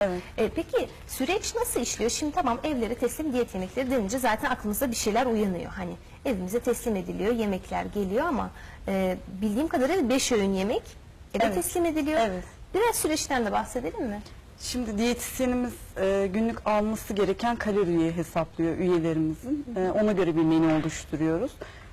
Evet. E, peki süreç nasıl işliyor? Şimdi tamam evlere teslim diyet yemekleri denince zaten aklımızda bir şeyler uyanıyor. Hani evimize teslim ediliyor, yemekler geliyor ama e, bildiğim kadarıyla 5 öğün yemek eve Evet. teslim ediliyor. Evet. Biraz süreçten de bahsedelim mi? Şimdi diyetisyenimiz e, günlük alması gereken kaloriyi hesaplıyor üyelerimizin. E, ona göre bir menü oluşturuyoruz.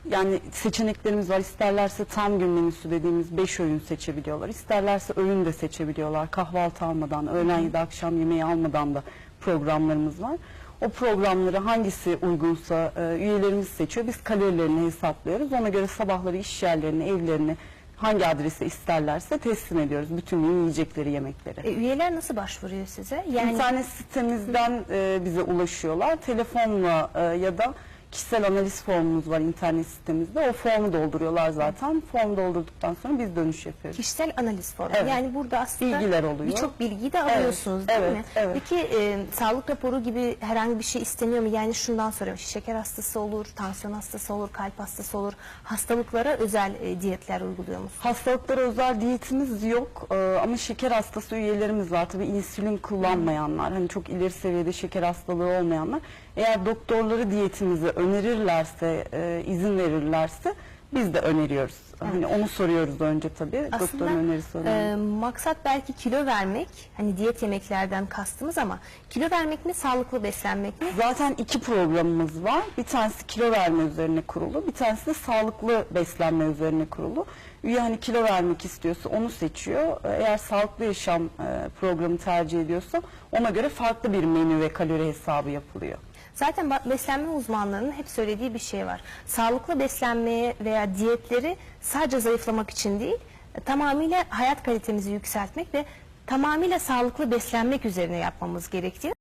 Yani seçeneklerimiz var. İsterlerse tam gün menüsü dediğimiz 5 öğün seçebiliyorlar. İsterlerse öğün de seçebiliyorlar. Kahvaltı almadan, öğlen ya da akşam yemeği almadan da programlarımız var. O programları hangisi uygunsa e, üyelerimiz seçiyor. Biz kalorilerini hesaplıyoruz. Ona göre sabahları iş yerlerine, evlerine hangi adrese isterlerse teslim ediyoruz. Bütün gün yiyecekleri yemekleri. E, üyeler nasıl başvuruyor size? Yani İnternet sitemizden e, bize ulaşıyorlar. Telefonla e, ya da kişisel analiz formumuz var internet sitemizde. O formu dolduruyorlar zaten. Formu doldurduktan sonra biz dönüş yapıyoruz. kişisel analiz formu. Evet. Yani burada aslında Bilgiler oluyor. birçok bilgiyi de alıyorsunuz değil evet, mi? evet. Peki e, sağlık raporu gibi herhangi bir şey isteniyor mu? Yani şundan soruyorum. Şeker hastası olur, tansiyon hastası olur, kalp hastası olur. Hastalıklara özel e, diyetler uyguluyor musunuz? Hastalıklara özel diyetimiz yok e, ama şeker hastası üyelerimiz var. Tabii insülin kullanmayanlar, hani çok ileri seviyede şeker hastalığı olmayanlar. Eğer doktorları diyetimizi önerirlerse, e, izin verirlerse biz de öneriyoruz. Hani onu soruyoruz önce tabii. Doktorun önerisi önemli. e, maksat belki kilo vermek, hani diyet yemeklerden kastımız ama kilo vermek mi, sağlıklı beslenmek mi? Zaten iki programımız var. Bir tanesi kilo verme üzerine kurulu, bir tanesi de sağlıklı beslenme üzerine kurulu. Üye hani kilo vermek istiyorsa onu seçiyor. Eğer sağlıklı yaşam e, programı tercih ediyorsa ona göre farklı bir menü ve kalori hesabı yapılıyor. Zaten beslenme uzmanlarının hep söylediği bir şey var. Sağlıklı beslenmeye veya diyetleri sadece zayıflamak için değil, e, tamamıyla hayat kalitemizi yükseltmek ve tamamıyla sağlıklı beslenmek üzerine yapmamız gerektiği.